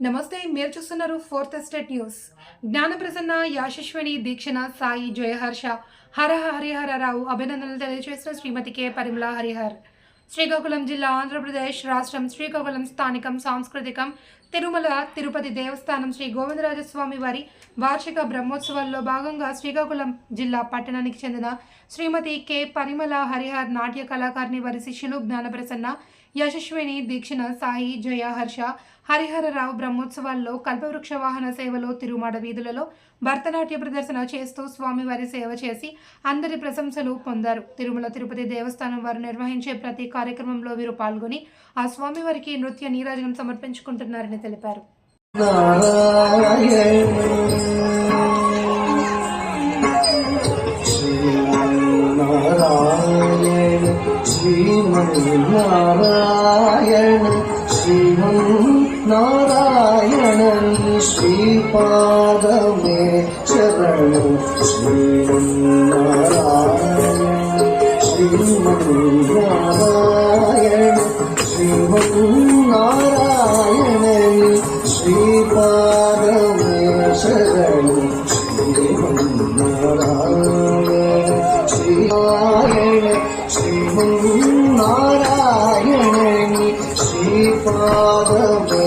నమస్తే మీరు చూస్తున్నారు fourth estate news. Gnanaprasanna Yashaswini Deekshana Sai Jayaharsha Hara Hariharrao అభినందనలు తెలియజేసిన శ్రీమతి కె. పరిమళ హరిహర్. శ్రీకాకుళం జిల్లా ఆంధ్రప్రదేశ్ రాష్ట్రం శ్రీకాకుళం స్థానికం సాంస్కృతికం తిరుమల తిరుపతి దేవస్థానం శ్రీ గోవిందరాజస్వామి వారి వార్షిక బ్రహ్మోత్సవాల్లో భాగంగా శ్రీకాకుళం జిల్లా పట్టణానికి చెందిన శ్రీమతి కె. పరిమళ హరిహర్ నాట్య కళాకారిణి వారి శిష్యులు జ్ఞానప్రసన్న యశస్విని దీక్షణ సాయి జయ హర్ష హరిహరరావు బ్రహ్మోత్సవాల్లో కల్పవృక్ష వాహన సేవలో తిరుమాడ వీధులలో భరతనాట్య ప్రదర్శన చేస్తూ స్వామివారి సేవ చేసి అందరి ప్రశంసలు పొందారు. తిరుమల తిరుపతి దేవస్థానం వారు నిర్వహించే ప్రతి కార్యక్రమంలో వీరు పాల్గొని ఆ స్వామివారికి నృత్య నీరాజనం సమర్పించుకుంటున్నారని తెలిపారు. నారాయణ శ్రీమన్నారాయణ നാരായണൻ ശ്രീപാദമേ ശരണം. ശ്രീമന്നാരായണൻ ശ്രീമന്നാരായണൻ ശ്രീമന്നാരായണൻ ശ്രീപാദമേ ശരണം. ശ്രീമന്നാരായണൻ ശ്രീനാരായണ ശ്രീമന്നാരായണൻ ശ്രീപാദമേ